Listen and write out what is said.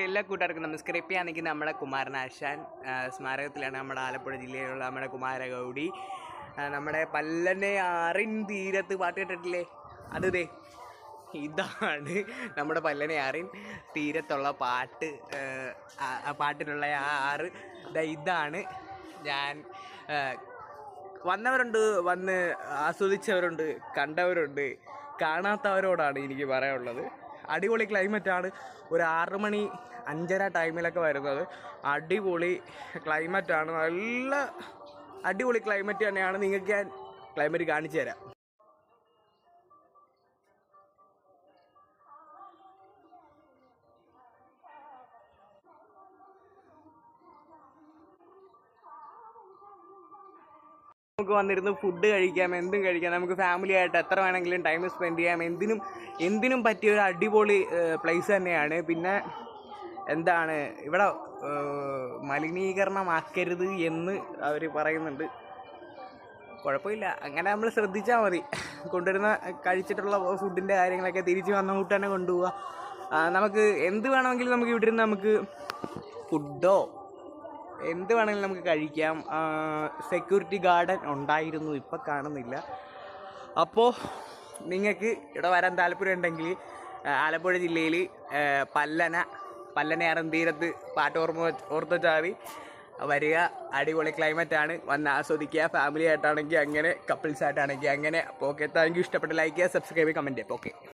എല്ലാ കൂട്ടുകാർക്കും നമസ്കാരം. ഇപ്പം ആണെങ്കിൽ നമ്മുടെ കുമാരനാശാൻ സ്മാരകത്തിലാണ്. നമ്മുടെ ആലപ്പുഴ ജില്ലയിലുള്ള നമ്മുടെ കുമാരഗൗഡി. നമ്മുടെ പല്ലനെ ആറിൻ തീരത്ത് പാട്ട് കേട്ടിട്ടില്ലേ? അത് ദേ ഇതാണ് നമ്മുടെ പല്ലനെ ആറിൻ തീരത്തുള്ള പാട്ട്. ആ, പാട്ടിലുള്ള ആ ആറ്. ഇതാണ് ഞാൻ വന്നവരുണ്ട് വന്ന് ആസ്വദിച്ചവരുണ്ട് കണ്ടവരുണ്ട്. കാണാത്തവരോടാണ് എനിക്ക് പറയാനുള്ളത്. അടിപൊളി ക്ലൈമറ്റാണ്. ഒരു ആറ് മണി അഞ്ചര ടൈമിലൊക്കെ വരുന്നത്. അടിപൊളി ക്ലൈമറ്റാണ്. നല്ല അടിപൊളി ക്ലൈമറ്റ് തന്നെയാണ്. നിങ്ങൾക്ക് ഞാൻ ക്ലൈമറ്റ് കാണിച്ചു തരാം. നമുക്ക് വന്നിരുന്ന് ഫുഡ് കഴിക്കാം എന്തും കഴിക്കാം. നമുക്ക് ഫാമിലി ആയിട്ട് എത്ര വേണമെങ്കിലും ടൈം സ്പെൻഡ് ചെയ്യാം. എന്തിനും എന്തിനും പറ്റിയ ഒരു അടിപൊളി പ്ലേസ് തന്നെയാണ്. പിന്നെ എന്താണ് ഇവിടെ മലിനീകരണമാക്കരുത് എന്ന് അവർ പറയുന്നുണ്ട്. കുഴപ്പമില്ല. അങ്ങനെ നമ്മൾ ശ്രദ്ധിച്ചാൽ മതി. കൊണ്ടുവരുന്ന കഴിച്ചിട്ടുള്ള ഫുഡിന്റെ കാര്യങ്ങളൊക്കെ തിരിച്ച് വന്ന കൂട്ട് തന്നെ കൊണ്ടുപോവുക നമുക്ക് എന്ത് വേണമെങ്കിലും നമുക്ക് ഇവിടെ ഇരുന്ന് നമുക്ക് ഫുഡോ എന്ത് വേണമെങ്കിലും നമുക്ക് കഴിക്കാം. സെക്യൂരിറ്റി ഗാർഡൻ ഉണ്ടായിരുന്നു ഇപ്പം കാണുന്നില്ല. അപ്പോൾ നിങ്ങൾക്ക് ഇവിടെ വരാൻ താല്പര്യം ഉണ്ടെങ്കിൽ ആലപ്പുഴ ജില്ലയിൽ പല്ലന പല്ലനയാറൻ തീരത്ത് പാട്ടോർമ്മ ഓർത്തച്ചാറി വരിക. അടിപൊളി ക്ലൈമറ്റ് ആണ്. വന്ന് ആസ്വദിക്കുക. ഫാമിലി ആയിട്ടാണെങ്കിൽ അങ്ങനെ കപ്പിൾസ് ആയിട്ടാണെങ്കിൽ അങ്ങനെ. അപ്പോൾ ഓക്കെ താങ്ക് യു ഇഷ്ടപ്പെട്ട ലൈക്ക് ചെയ്യുക സബ്സ്ക്രൈബ് കമന്റ് ഓക്കെ